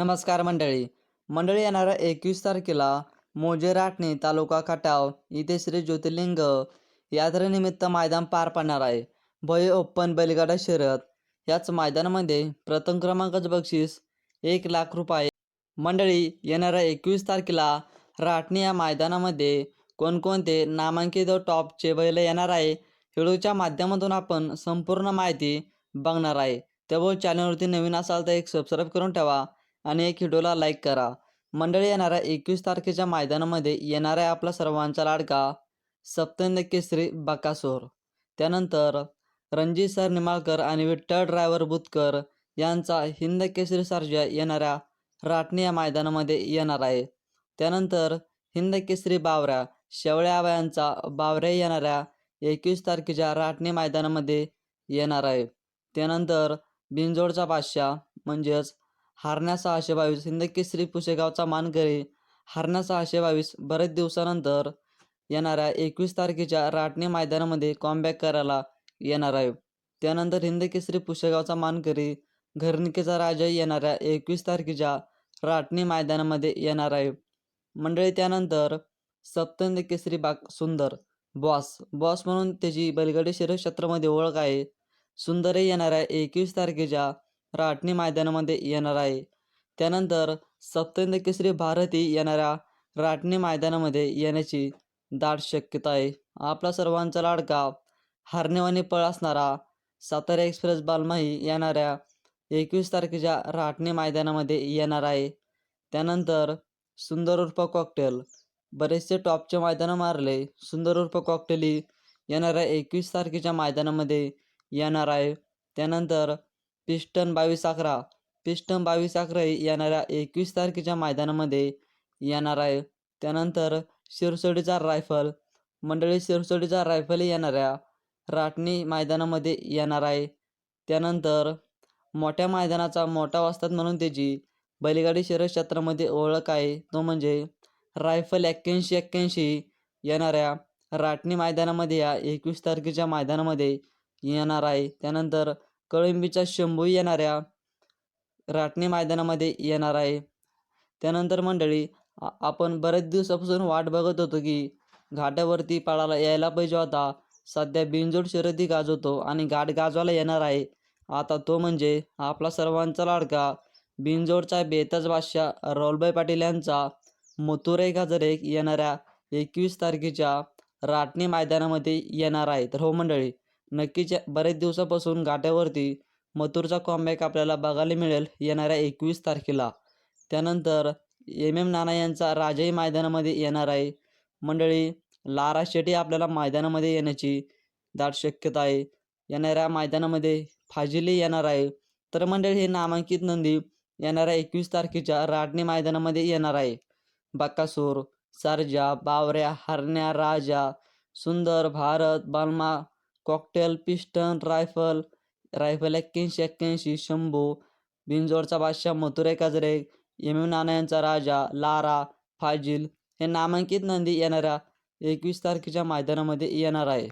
नमस्कार मंडळी. मंडळी येणाऱ्या एकवीस तारखेला मोजे राटणे तालुका खटाव इथे श्री ज्योतिर्लिंग यात्रेनिमित्त मैदान पार पडणार आहे. भय ओपन बैलगाडा शर्यत. याच मैदानामध्ये प्रथम क्रमांकाचं बक्षीस एक लाख रुपये. मंडळी येणाऱ्या एकवीस तारखेला राटणे या मैदानामध्ये कोणकोणते नामांकित टॉपचे बैल येणार आहे व्हिडिओच्या माध्यमातून आपण संपूर्ण माहिती बघणार आहे. त्यामुळे चॅनलवरती नवीन असाल तर एक सबस्क्राईब करून ठेवा. आणि एक व्हिडिओला लाईक करा. मंडळी येणाऱ्या एकवीस तारखेच्या मैदानामध्ये येणाऱ्या आपला सर्वांचा लाडका सप्तंद केसरी बकासूर. त्यानंतर रणजित सर निमाळकर आणि विठ्ठल ड्रायव्हर बुतकर यांचा हिंद केसरी सर्जा येणाऱ्या राटणी या मैदानामध्ये येणार आहे. त्यानंतर हिंद केसरी बावऱ्या शेवळ्या यांचा बावऱ्या येणाऱ्या एकवीस तारखेच्या राटणी मैदानामध्ये येणार आहे. त्यानंतर बिंजोडचा बादशाह म्हणजेच हारण्या सहाशे बावीस हिंदकेसरी पुसेगावचा मानकरी हारण्या सहाशे बावीस बरेच दिवसानंतर येणाऱ्या एकवीस तारखेच्या राटणे मैदानामध्ये कॉमबॅक करायला येणार आहे. त्यानंतर हिंदकेसरी पुसेगावचा मानकरी घरनिकेचा राजा येणाऱ्या एकवीस तारखेच्या राटणी मैदानामध्ये येणार आहे. मंडळी त्यानंतर सप्तंद केसरी बाग सुंदर. बॉस. बॉस म्हणून त्याची बैलगाडी शरीर क्षेत्रामध्ये ओळख आहे. सुंदरही येणाऱ्या एकवीस तारखेच्या राटणी मैदानामध्ये येणार आहे. त्यानंतर सप्तंद केसरी भारती येणाऱ्या राटणी मैदानामध्ये येण्याची दाट शक्यता आहे. आपला सर्वांचा लाडका हारनेवानी पळ असणारा सातारा एक्सप्रेस बालमाही येणाऱ्या एकवीस तारखेच्या राटणी मैदानामध्ये येणार आहे. त्यानंतर सुंदर उर्फ कॉकटेल. बरेचसे टॉपचे मैदानं मारले. सुंदर उर्फ कॉकटेल ही येणाऱ्या एकवीस तारखेच्या मैदानामध्ये येणार आहे. त्यानंतर पिस्टन बावीस अकरा. पिस्टन बावीस अकरा येणाऱ्या एकवीस तारखेच्या मैदानामध्ये येणार आहे. त्यानंतर शिरसोडीचा रायफल मंडळी शिरसोडीचा रायफल येणाऱ्या राटणी मैदानामध्ये येणार आहे. त्यानंतर मोठ्या मैदानाचा मोठा वाजतात म्हणून त्याची बैलगाडी शर्यत क्षेत्रामध्ये ओळख आहे. तो म्हणजे रायफल एक्क्याऐंशी एक्क्याऐंशी येणाऱ्या राटणी मैदानामध्ये या एकवीस तारखेच्या मैदानामध्ये येणार आहे. त्यानंतर कळंबीच्या शंभू येणाऱ्या राटणी मैदानामध्ये येणार आहे. त्यानंतर मंडळी आपण बरेच दिवसापासून वाट बघत होतो की घाटावरती पळायला यायला पाहिजे होता. सध्या बिनजोड शर्यती गाजवतो आणि घाट गाजवायला येणार आहे. आता तो म्हणजे आपला सर्वांचा लाडका बिनजोडचा बेताज बादशाह राहुलभाई पाटील यांचा मथुरे गाजर एक येणाऱ्या एकवीस तारखेच्या राटणी मैदानामध्ये येणार आहे. तर हो मंडळी नक्कीच बरेच दिवसापासून घाटावरती मथुरचा कॉमबॅक आपल्याला बघायला मिळेल येणाऱ्या एकवीस तारखेला. त्यानंतर एम एम नाना यांचा राजाही मैदानामध्ये येणार आहे. मंडळी लारा शेट्टी आपल्याला मैदानामध्ये येण्याची दाट शक्यता आहे. येणाऱ्या मैदानामध्ये फाजिली येणार आहे. तर मंडळी हे नामांकित नंदी येणाऱ्या एकवीस तारखेच्या राटणी मैदानामध्ये येणार आहे. बक्कासूर सरजा बावऱ्या हरण्या राजा सुंदर भारत बालमा कॉकटेल पिस्टन रायफल रायफल एक्क्याऐंशी एक्क्याऐंशी शंभू बिनजोडचा बादशाह मथुरे काजरे एम राजा लारा फाजिल हे नामांकित नंदी येणाऱ्या एकवीस तारखेच्या मैदानामध्ये येणार आहे.